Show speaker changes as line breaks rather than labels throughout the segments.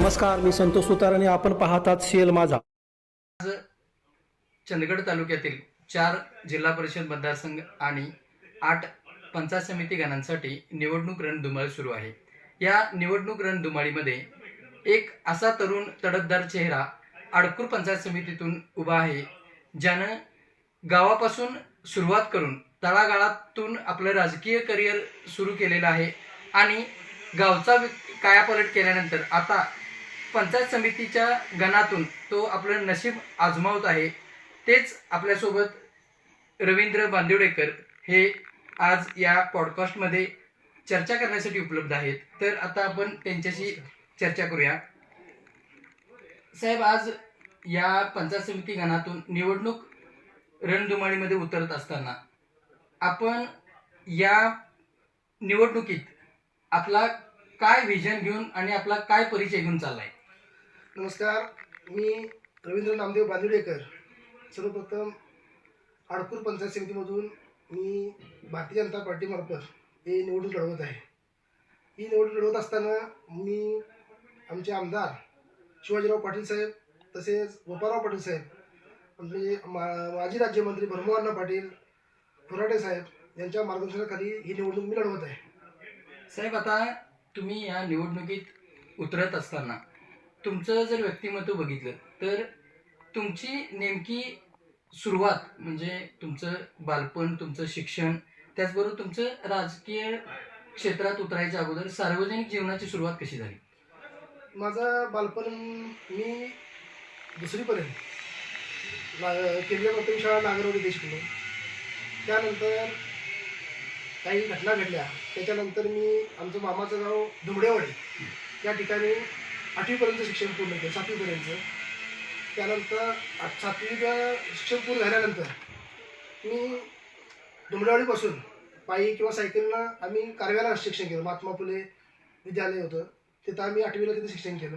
नमस्कार मी संतोष सुतार आणि आपण पाहतात शेल माझा.
आज चंदगड तालुक्यातील चार जिल्हा परिषद मतदारसंघ आणि आठ पंचायत समिती गणांसाठी निवडणूक रणधुमाळी सुरू आहे. या निवडणूक रणधुमाळीमध्ये एक असा तरुण तडफदार चेहरा आडकूर पंचायत समितीतून उभा आहे ज्यानं गावापासून सुरुवात करून तळागाळातून आपलं राजकीय करिअर सुरू केलेलं आहे आणि गावचा कायापलट केल्यानंतर आता पंचायत समितीच्या गणातून तो आपलं नशीब आजमावत आहे. तेच आपल्यासोबत रवींद्र बांदिवडेकर हे आज या पॉडकास्टमध्ये चर्चा करण्यासाठी उपलब्ध आहेत. तर आता आपण त्यांच्याशी चर्चा करूया. साहेब आज या पंचायत समिती गणातून निवडणूक रणधुमाळीमध्ये उतरत असताना आपण या निवडणुकीत आपला काय व्हिजन घेऊन आणि आपला काय परिचय घेऊन चाललाय?
नमस्कार मी रवींद्र नामदेव बांदिवडेकर सर्वप्रथम आडकूर पंचायत समितीमधून मी भारतीय जनता पार्टीमार्फत हे निवडणूक लढवत आहे. ही निवडणूक लढवत असताना मी आमचे आमदार शिवाजीराव पाटील साहेब तसेच गोपाळराव पाटील साहेब आमचे मा माजी राज्यमंत्री भरमोहन्ना पाटील फुराटे साहेब यांच्या मार्गदर्शनाखाली ही निवडणूक मी लढवत आहे.
साहेब आता तुम्ही या निवडणुकीत उतरत असताना तुमचं जर व्यक्तिमत्व बघितलं तर तुमची नेमकी सुरुवात म्हणजे तुमचं बालपण तुमचं शिक्षण त्याचबरोबर तुमचं राजकीय क्षेत्रात उतरायच्या अगोदर सार्वजनिक जीवनाची सुरुवात कशी झाली?
माझं बालपण मी दुसरीपर्यंत ना केंद्रीय प्राथमिक शाळा नागरवाडी देश शिकलो त्यानंतर काही घटना घडल्या. त्याच्यानंतर मी आमचं मामाचं गाव धुमडेवाडी त्या ठिकाणी आठवीपर्यंत शिक्षण पूर्ण केलं सातवीपर्यंत. त्यानंतर आठ सातवीचं शिक्षण पूर्ण झाल्यानंतर मी धुमडेवाडीपासून पायी किंवा सायकलनं आम्ही कारव्याला शिक्षण केलं. महात्मा फुले विद्यालय होतं. तिथं आम्ही आठवीला तिथे शिक्षण केलं.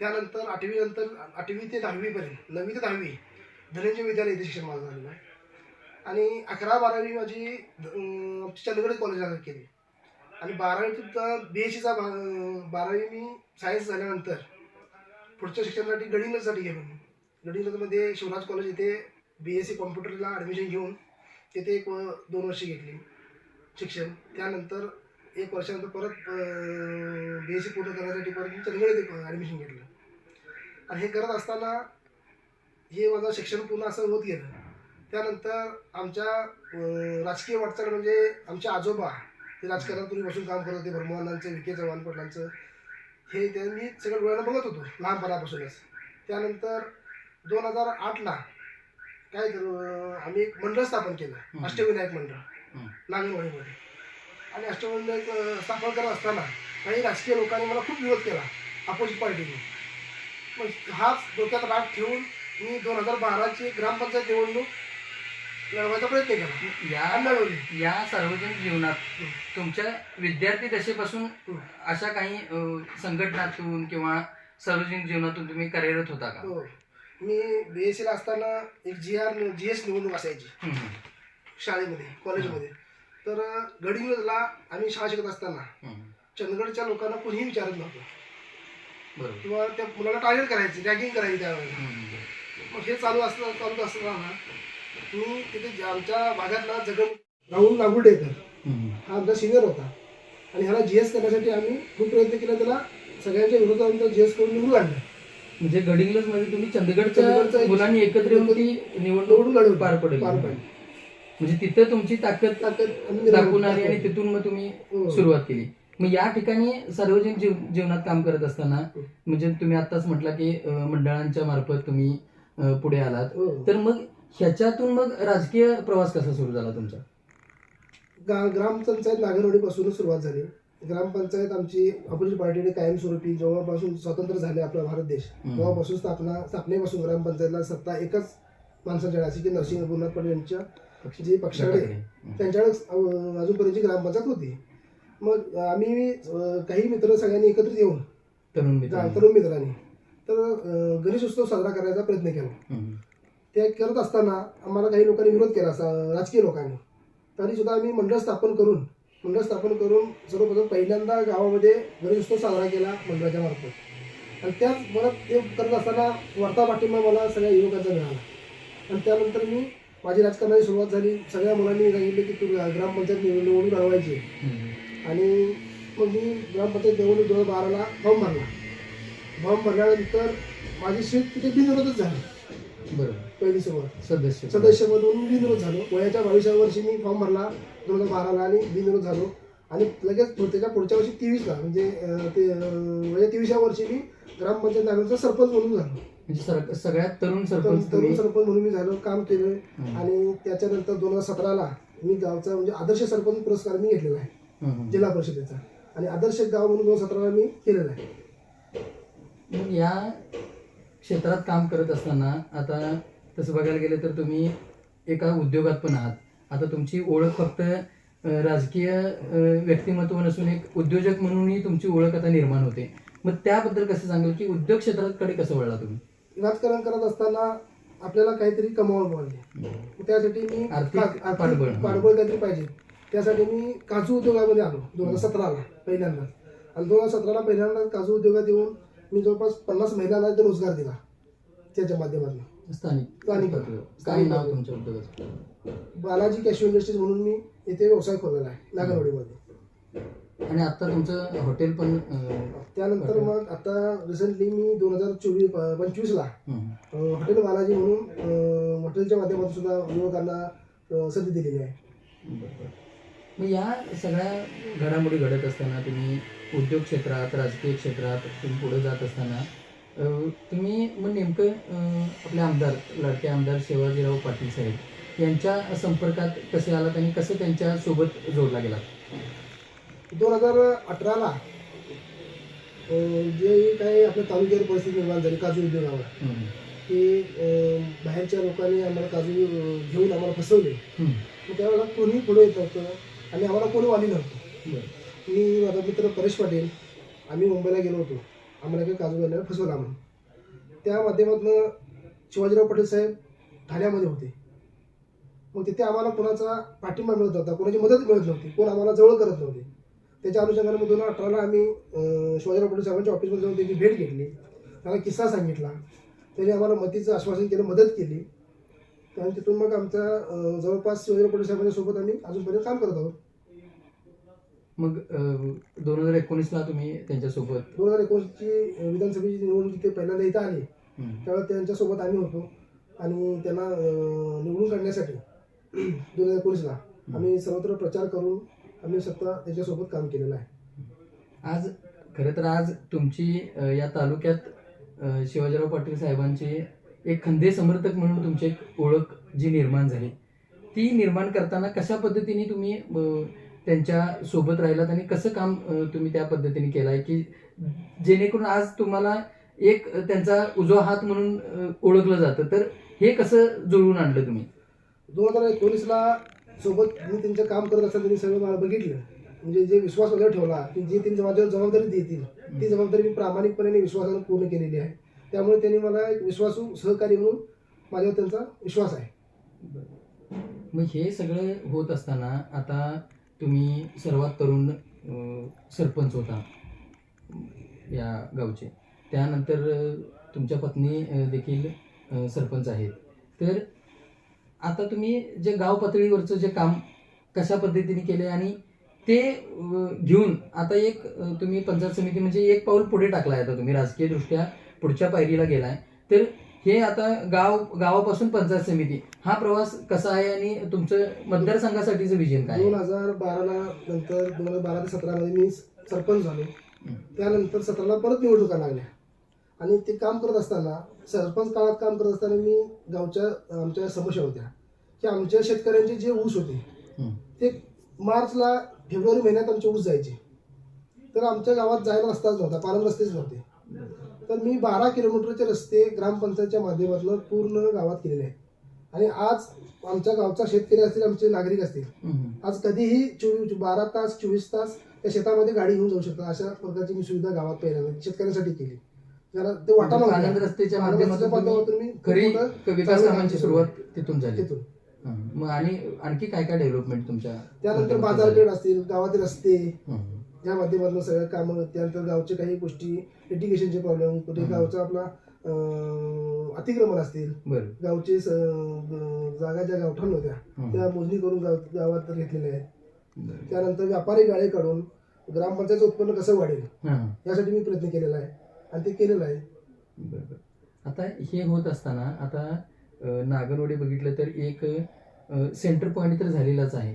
त्यानंतर आठवीनंतर आठवी ते दहावीपर्यंत नववी ते दहावी धनंजय विद्यालय इथे शिक्षण माझं झालेलं आहे. आणि अकरा बारावी माझी चंदगड कॉलेजला केली. आणि बारावी बीएससीचा बी एस सीचा बारावी मी सायन्स झाल्यानंतर पुढच्या शिक्षणासाठी गडिंग्लजसाठी गेलो मी. शिवराज कॉलेज इथे बी एस सी कॉम्प्युटरला ॲडमिशन घेऊन तिथे एक व- दोन वर्ष घेतली शिक्षण. त्यानंतर एक वर्षानंतर परत बी एस सी पूर्ण करण्यासाठी परत मी चंदगड येथे ॲडमिशन घेतलं. आणि हे करत असताना हे माझं शिक्षण पूर्ण असं होत गेलं. त्यानंतर आमच्या राजकीय वाटचाल म्हणजे आमचे आजोबा ते राजकारणात पूर्वीपासून काम करत होते विखे चव्हाण पाटलांचं. हे त्यांनी सगळं डोळ्यानं बघत होतो लहानपणापासूनच. त्यानंतर दोन हजार आठला काय आम्ही एक मंडळ स्थापन केलं. अष्टविनायक मंडळ. नागेवाडीमध्ये आणि अष्टविनायक स्थापन करत असताना काही राजकीय लोकांनी मला खूप विरोध केला अपोजिट पार्टीने मग हाच डोक्यात राग ठेवून मी दोन हजार बाराची ग्रामपंचायत निवडणूक लढवायचा प्रयत्न केला.
या
लढवली
या सार्वजनिक जीवनात तुमच्या विद्यार्थी दशेपासून अशा काही अ, संघटनातून किंवा सार्वजनिक जीवनातून तुम्ही कार्यरत होता का?
हो. मी बी एस सीला असताना एक जी आर जी एस निवडणूक असायची
हम्म,
शाळेमध्ये कॉलेजमध्ये. तर गडिंग्लजला आम्ही शाळा शिकत असताना
हम्म.
चंदगडच्या लोकांना कोणीही विचारत नव्हतं.
बरोबर.
किंवा त्या मुलाला टार्गेट करायची रॅगिंग करायची त्यावेळेला.
हम्म.
मग हे चालू असतं चालू असताना आमच्या भागातला राहुल नागुडेकर. हा आमचा सिनियर होता. आणि ह्याला जी एस करण्यासाठी आम्ही खूप प्रयत्न केला. त्याला सगळ्यांच्या विरोधात आमचा जी एस करून निवडून आणलं.
म्हणजे गडिंग्लजमध्ये तुम्ही चंदगडच्या
चंदगडचा-
मुलांनी एकत्र येऊन ती निवडणूक पार पडली.
पार पडली.
म्हणजे तिथे तुमची ताकद
ताकद
दाखवून आली आणि. तिथून मग तुम्ही
हो.
सुरुवात केली. मग या ठिकाणी सार्वजनिक जीव जीवनात काम करत असताना म्हणजे तुम्ही आताच म्हटला की मंडळांच्या मार्फत तुम्ही पुढे आलात.
हो.
तर मग ह्याच्यातून मग राजकीय प्रवास कसा सुरू झाला तुमचा
गा ग्रामपंचायत नागरवाडीपासूनच सुरुवात झाली ग्रामपंचायत आमची अपोजिट पार्टीने कायमस्वरूपी जेव्हापासून स्वतंत्र झाले आपला भारत देश. तेव्हापासून स्थापना स्थापनेपासून ग्रामपंचायतला सत्ता एकच माणसाच्या की नरसिंह पाटील यांच्या जी पक्षाकडे. त्यांच्याकडे अजूनपर्यंतची ग्रामपंचायत होती मग आम्ही काही मित्र सगळ्यांनी एकत्रित येऊन
तरुण
मित्रांनी तर गणेश उत्सव साजरा करायचा प्रयत्न केला. ते करत असताना आम्हाला काही लोकांनी विरोध केला असा राजकीय लोकांनी. तरीसुद्धा आम्ही मंडळ स्थापन करून मंडळ स्थापन करून सर्वप्रथम पहिल्यांदा गावामध्ये गणेशोत्सव साजरा केला मंडळाच्या मार्फत. आणि त्याच मला ते करत असताना वर्ता पाठिंबा मला सगळ्या युवकांचा मिळाला. आणि त्यानंतर मी माझी राजकारणाची सुरुवात झाली. सगळ्या मुलांनी सांगितले की तू ग्रामपंचायत निवडणूक लढवायची. आणि मग मी ग्रामपंचायत निवडणूक दोन हजार बाराला फॉर्म भरला. फॉर्म भरल्यानंतर माझी सीट तिथे बिनविरोधच झाली.
बरोबर.
पहिली सुरुवात
सदस्य.
सदस्यमधून बिनविरोध झालो. वयाच्या बावीसाव्या वर्षी मी फॉर्म भरला दोन हजार बाराला आणि बिनविरोध झालो. आणि लगेच त्याच्या पुढच्या वर्षी तेवीसला म्हणजे ते वया तेवीसव्या वर्षी मी ग्रामपंचायत नागरिकचा सरपंच म्हणून झालो.
म्हणजे सगळ्यात तरुण
तर
सरपंच
तरुण सरपंच म्हणून मी झालो काम केलं. आणि त्याच्यानंतर दोन हजार सतराला मी गावचा म्हणजे आदर्श सरपंच पुरस्कार मी घेतलेला आहे. जिल्हा परिषदेचा. आणि आदर्श गाव म्हणून दोन सतराला मी केलेला आहे.
मग या क्षेत्रात काम करत असताना आता तसं बघायला गेलं तर तुम्ही एका उद्योगात पण आहात. आता तुमची ओळख फक्त राजकीय व्यक्तिमत्व नसून एक उद्योजक म्हणूनही तुमची ओळख आता निर्माण होते. मग त्याबद्दल कसं सांगाल की उद्योग क्षेत्राकडे कसं वळला तुम्ही?
राजकारण करत असताना आपल्याला काहीतरी कमावलं पाहिजे. त्यासाठी मी
पाठबळ.
काहीतरी पाहिजे. त्यासाठी मी काजू उद्योगामध्ये आलो दोन हजार सतराला पहिल्यांदा आणि दोन हजार सतराला पहिल्यांदा काजू उद्योगात येऊन मी जवळपास पन्नास महिलांना रोजगार दिला त्याच्या माध्यमातून.
स्थानिक
स्थानिक.
काय नाव. तुमच्या उद्योगाचं
बालाजी कॅशू इंडस्ट्रीज म्हणून मी येथे व्यवसाय खोललेला आहे नागरवाडीमध्ये
आणि आता तुमचं हॉटेल पण अं,
त्यानंतर मग आता रिसेंटली मी दोन हजार चोवीस पंचवीसला
हं.
हॉटेल बालाजी म्हणून अं, हॉटेलच्या माध्यमातून सुद्धा युवकांना अं, संधी दिलेली आहे
बरोबर. मग या सगळ्या घडामोडी घडत असताना तुम्ही उद्योग क्षेत्रात राजकीय क्षेत्रात तुम्ही पुढे जात असताना तुम्ही मग नेमकं आपले आमदार लाडके आमदार शिवाजीराव पाटील साहेब यांच्या संपर्कात कसे आलात आणि कसं त्यांच्यासोबत जोडला गेला
दोन हजार अठराला जे काही आपल्या तालुक्यावर परिस्थिती निर्माण झाली काजू उद्योगावर की बाहेरच्या लोकांनी आम्हाला काजू घेऊन आम्हाला फसवले. त्यावेळेला कोणी पुढे येत नव्हतं आणि आम्हाला कोणी वाली नव्हतं. मी माझा मित्र परेश पाटील आम्ही मुंबईला गेलो होतो. आम्हाला काही काजू घालण्याला फसवला म्हणून. त्या माध्यमातून शिवाजीराव पाटील साहेब ठाण्यामध्ये होते. मग तिथे आम्हाला कोणाचा पाठिंबा मिळत नव्हता कोणाची मदत मिळत नव्हती कोण आम्हाला जवळ करत नव्हते. त्याच्या अनुषंगाने मग दोन अठराला आम्ही शिवाजीराव पाटील साहेबांच्या ऑफिसमध्ये जाऊन त्यांची भेट घेतली. त्यांना किस्सा सांगितला. त्यांनी आम्हाला मतीचं आश्वासन केलं मदत केली. आणि तिथून मग आमच्या जवळपास शिवाजीराव पाटील साहेबांच्या सोबत आम्ही अजूनपर्यंत काम करत आहोत.
मग दोन हजार एकोणीसला तुम्ही त्यांच्यासोबत
दोन हजार एकोणीसची विधानसभेची निवडणूक तिथे पहिल्यांदा इथं आली. त्यावेळेस त्यांच्यासोबत आम्ही होतो. आणि त्यांना निवडून काढण्यासाठी दोन हजार एकोणीसला आम्ही सर्वत्र प्रचार करून आम्ही स्वतः त्याच्यासोबत काम केलेलं आहे.
आज खरं तर आज तुमची या तालुक्यात शिवाजीराव पाटील साहेबांची एक खंदे समर्थक म्हणून तुमची एक ओळख जी निर्माण झाली ती निर्माण करताना कशा पद्धतीने तुम्ही त्यांच्यासोबत राहिलात आणि कसं काम तुम्ही त्या पद्धतीने केलं आहे की जेणेकरून आज तुम्हाला एक त्यांचा उजवा हात म्हणून ओळखलं जातं. तर हे कसं जुळवून आणलं तुम्ही?
दोन हजार एकोणीसला सोबत मी त्यांचं काम करत असताना त्यांनी सगळं मला बघितलं. म्हणजे जे विश्वास वगैरे ठेवला की जे त्यांनी माझ्यावर जबाबदारी देतील ती जबाबदारी मी प्रामाणिकपणे विश्वासानं पूर्ण केलेली आहे. त्यामुळे त्यांनी मला एक विश्वासू सहकारी म्हणून माझ्यावर त्यांचा विश्वास आहे.
मग हे सगळं होत असताना आता तुम्ही सर्वात तरुण सरपंच होता या गावचे. त्यानंतर तुमच्या पत्नी देखील सरपंच आहेत. तर आता तुम्ही जे गाव पातळीवरचं जे काम कशा पद्धतीने केले आणि ते घेऊन आता एक तुम्ही पंचायत समिती म्हणजे एक पाऊल पुढे टाकलाय आता तुम्ही राजकीयदृष्ट्या पुढच्या पायरीला गेलाय. तर हे आता गाव गावापासून पंचायत समिती हा प्रवास कसा आहे आणि तुमचं मतदारसंघासाठीचं विजन काय
दोन? हजार बाराला नंतर दोन हजार बारा ते सतरामध्ये मी सरपंच झालो. त्यानंतर सतराला परत निवडणुका लागल्या आणि ते काम करत असताना सरपंच काळात काम करत असताना मी गावच्या आमच्या समस्या होत्या की आमच्या शेतकऱ्यांचे जे ऊस होते. ते मार्चला फेब्रुवारी महिन्यात आमचे ऊस जायचे तर आमच्या गावात जायला रस्ताच नव्हता पालन रस्तेच नव्हते तर मी बारा किलोमीटरचे रस्ते ग्रामपंचायतच्या माध्यमातून पूर्ण गावात केलेले आहेत. आणि आज आमच्या गावचा शेतकरी असतील आमचे नागरिक असतील. आज कधीही चोवीस बारा तास चोवीस तास त्या शेतामध्ये गाडी घेऊन जाऊ शकतात. अशा प्रकारची मी सुविधा गावात पहिल्यांदा शेतकऱ्यांसाठी केली. जरा ते वाटा
म्हणजे माध्यमातून. सुरुवात तिथून झाली.
तिथून.
मग आणि आणखी काय काय डेव्हलपमेंट तुमच्या
त्यानंतर बाजारपेठ असतील गावातील रस्ते. ज्या माध्यमातून सगळ्या कामं त्यानंतर गावचे काही गोष्टी एज्युकेशनचे प्रॉब्लेम कुठे. गावचा आपला अतिक्रमण असतील.
बरं.
गावचे जागा ज्या गावठाण होत्या. त्या मोजणी करून गाव गावात घेतलेल्या आहेत. त्यानंतर व्यापारी गाळे काढून ग्रामपंचायतचं उत्पन्न कसं वाढेल यासाठी मी प्रयत्न केलेला आहे आणि ते केलेलं आहे.
बरोबर आता हे होत असताना आता नागनवडी बघितलं तर एक सेंटर पॉईंट तर झालेलाच आहे.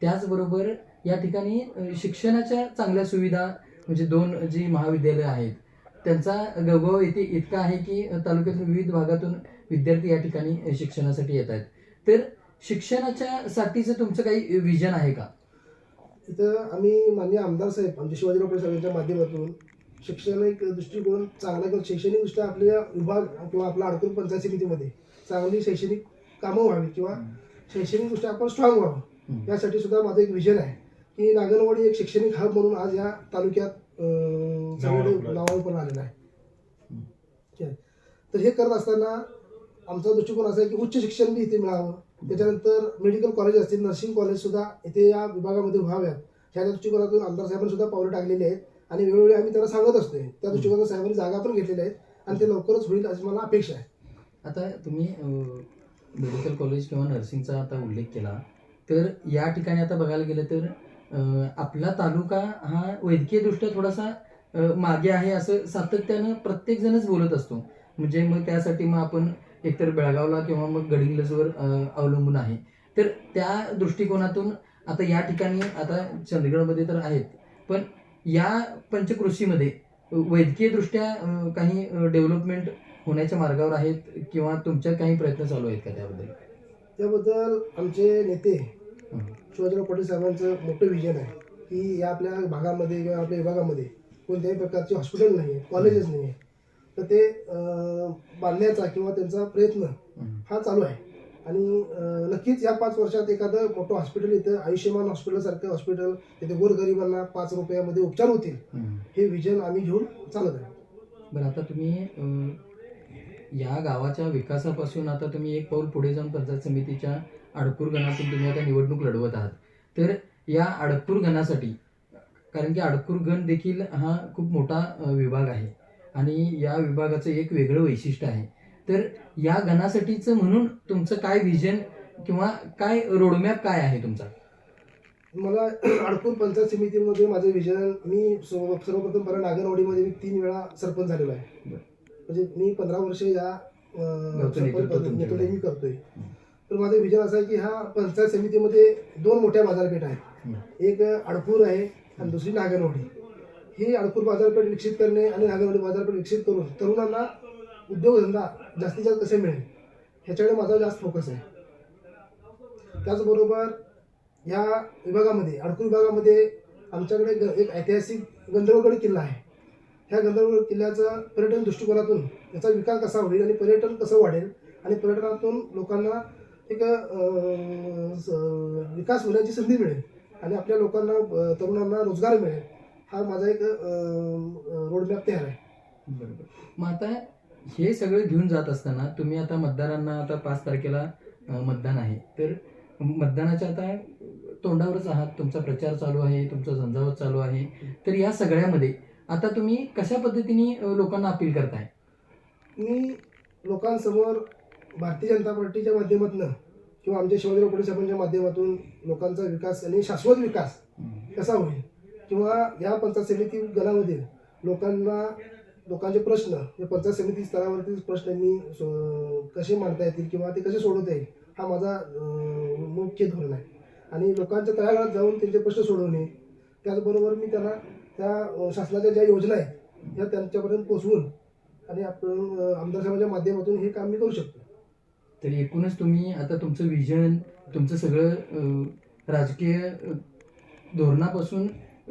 त्याचबरोबर या ठिकाणी शिक्षणाच्या चांगल्या सुविधा म्हणजे दोन जी महाविद्यालय आहेत त्यांचा गवगव इथे इतका आहे की तालुक्यातील विविध भागातून विद्यार्थी या ठिकाणी शिक्षणासाठी येत आहेत. तर शिक्षणाच्या साठीचं तुमचं काही विजन आहे का?
इथं आम्ही मान्य आमदार साहेब आमचे शिवाजीराव पाटील साहेबांच्या माध्यमातून शैक्षणिक दृष्टिकोन चांगला किंवा शैक्षणिकदृष्ट्या आपल्या विभाग किंवा आपला अडकून पंचायत समितीमध्ये चांगली शैक्षणिक कामं व्हावी किंवा शैक्षणिकदृष्ट्या आपण स्ट्रॉंग व्हावं. यासाठी सुद्धा माझं एक विजन आहे. की नागनवाडी एक शैक्षणिक हब म्हणून आज या तालुक्यात नावावर आलेला आहे.
हं.
ठीक आहे. तर हे करत असताना आमचा दृष्टिकोन असा आहे की उच्च शिक्षण बी इथे मिळावं. त्याच्यानंतर मेडिकल कॉलेज असतील नर्सिंग कॉलेज सुद्धा इथे या विभागामध्ये व्हाव्यात. ह्या दृष्टिकोनातून आमदार साहेबांनी सुद्धा पावलं टाकलेली आहेत. आणि वेळोवेळी आम्ही त्यांना सांगत असतोय. त्या दृष्टिकोनातून साहेबांनी जागा पण घेतलेल्या आहेत आणि ते लवकरच होईल अशी मला अपेक्षा आहे.
आता तुम्ही मेडिकल कॉलेज किंवा नर्सिंगचा आता उल्लेख केला. तर या ठिकाणी आता बघायला गेलं तर अ, आपला तालुका हा वैद्यकीयदृष्ट्या थोडासा मागे आहे असं सातत्यानं प्रत्येक जणच बोलत असतो. म्हणजे मग त्यासाठी मग आपण एकतर बेळगावला किंवा मग गडिंग्लजवर अवलंबून आहे. तर त्या दृष्टिकोनातून आता या ठिकाणी आता चंदगडमध्ये तर आहेत. पण या पंचकृषीमध्ये वैद्यकीयदृष्ट्या काही डेव्हलपमेंट होण्याच्या मार्गावर आहेत किंवा तुमच्या काही प्रयत्न चालू आहेत का त्याबद्दल?
त्याबद्दल आमचे नेते. शिवाजीराव पाटील साहेबांचं मोठं विजन आहे की या आपल्या भागामध्ये किंवा आपल्या विभागामध्ये कोणत्याही प्रकारचे हॉस्पिटल नाही आहे कॉलेजेस नाही आहे तर ते बांधण्याचा किंवा त्यांचा प्रयत्न
हं.
चालू आहे आणि नक्कीच या पाच वर्षात एखादं मोठं हॉस्पिटल इथं आयुष्यमान हॉस्पिटल सारखं हॉस्पिटल तिथे गोरगरिबांना पाच रुपयामध्ये उपचार होतील
हं.
विजन आम्ही घेऊन चालत आहे
बरं आता तुम्ही या गावाच्या विकासापासून आता तुम्ही एक पाऊल पुढे जाऊन पंचायत समितीच्या अडपूर गणातून तुम्ही आता निवडणूक लढवत आहात. तर या अडपूर गणासाठी कारण की अडपूर गण देखील हा खूप मोठा विभाग आहे. आणि या विभागाचं एक वेगळं वैशिष्ट्य आहे. तर या गणासाठीचं म्हणून तुमचं काय विजन किंवा काय रोडमॅप काय आहे तुमचा?
मला अडकून पंचायत समितीमध्ये माझं विजन मी सर्व- सर्वप्रथम परत नागरवाडीमध्ये मी तीन वेळा सरपंच झालेलो आहे. म्हणजे मी पंधरा वर्ष या
नेतृत्व.
मी करतोय. तर माझा विचार असा आहे की हा पंचायत समितीमध्ये दोन मोठ्या बाजारपेठ आहेत. एक अडपूर आहे आणि दुसरी नागरवाडी. ही अडपूर बाजारपेठ विकसित करणे आणि नागरवाडी बाजारपेठ विकसित करून तरुणांना उद्योगधंदा जास्तीत जास्त कसे मिळेल? ह्याच्याकडे माझा जास्त फोकस आहे. त्याचबरोबर या विभागामध्ये अडकूर विभागामध्ये आमच्याकडे ग- एक ऐतिहासिक गंधर्वगड किल्ला आहे. ह्या गंधर्वगड किल्ल्याचा पर्यटन दृष्टिकोनातून याचा विकास कसा होईल आणि पर्यटन कसं वाढेल आणि पर्यटनातून लोकांना एक विकास होण्याची संधी मिळेल आणि आपल्या लोकांना तरुणांना रोजगार मिळेल हा माझा एक रोडमॅप तयार आहे.
बरोबर. मग आता हे सगळं घेऊन जात असताना तुम्ही आता मतदारांना आता पाच तारखेला मतदान आहे. तर मतदानाच्या आता तोंडावरच आहात. तुमचा प्रचार चालू आहे तुमचा झंझावत चालू आहे. तर या सगळ्यामध्ये आता तुम्ही कशा पद्धतीने लोकांना अपील करताय?
मी लोकांसमोर भारतीय जनता पार्टीच्या माध्यमातून किंवा आमच्या शिवाजीराव पाटील साहेबांच्या माध्यमातून लोकांचा विकास आणि शाश्वत विकास कसा होईल? किंवा या पंचायत समिती गणामधील लोकांना लोकांचे प्रश्न हे पंचायत समिती स्तरावरती प्रश्न मी सो- कसे मांडता येतील किंवा ते कसे सोडवता येईल हा माझा मुख्य धोरण आहे. आणि लोकांच्या तळागाळात जाऊन त्यांचे प्रश्न सोडवणे त्याचबरोबर मी त्यांना त्या शासनाच्या ज्या योजना आहेत ह्या त्यांच्यापर्यंत पोचवून आणि आपण आमदार साहेबांच्या माध्यमातून हे काम मी करू शकतो.
तर एकूणच तुम्ही आता तुमचं विजन तुमचं सगळं राजकीय धोरणापासून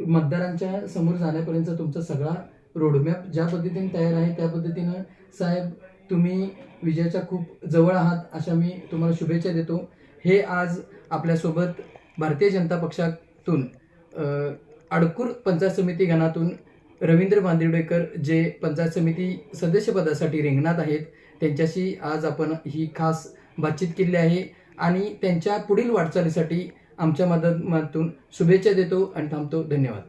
मतदारांच्या समोर जाण्यापर्यंत तुमचा सगळा रोडमॅप ज्या पद्धतीने तयार आहे त्या पद्धतीनं साहेब तुम्ही विजयाच्या खूप जवळ आहात अशा मी तुम्हाला शुभेच्छा देतो. हे आज आपल्यासोबत भारतीय जनता पक्षातून अडकूर पंचायत समिती गणातून रवींद्र बांदिवडेकर जे पंचायत समिती सदस्यपदासाठी रिंगणात आहेत त्यांच्याशी आज आपण ही खास बातचीत केली आहे. आणि त्यांच्या पुढील वाटचालीसाठी आमच्या माध्यमातून शुभेच्छा देतो आणि थांबतो. धन्यवाद.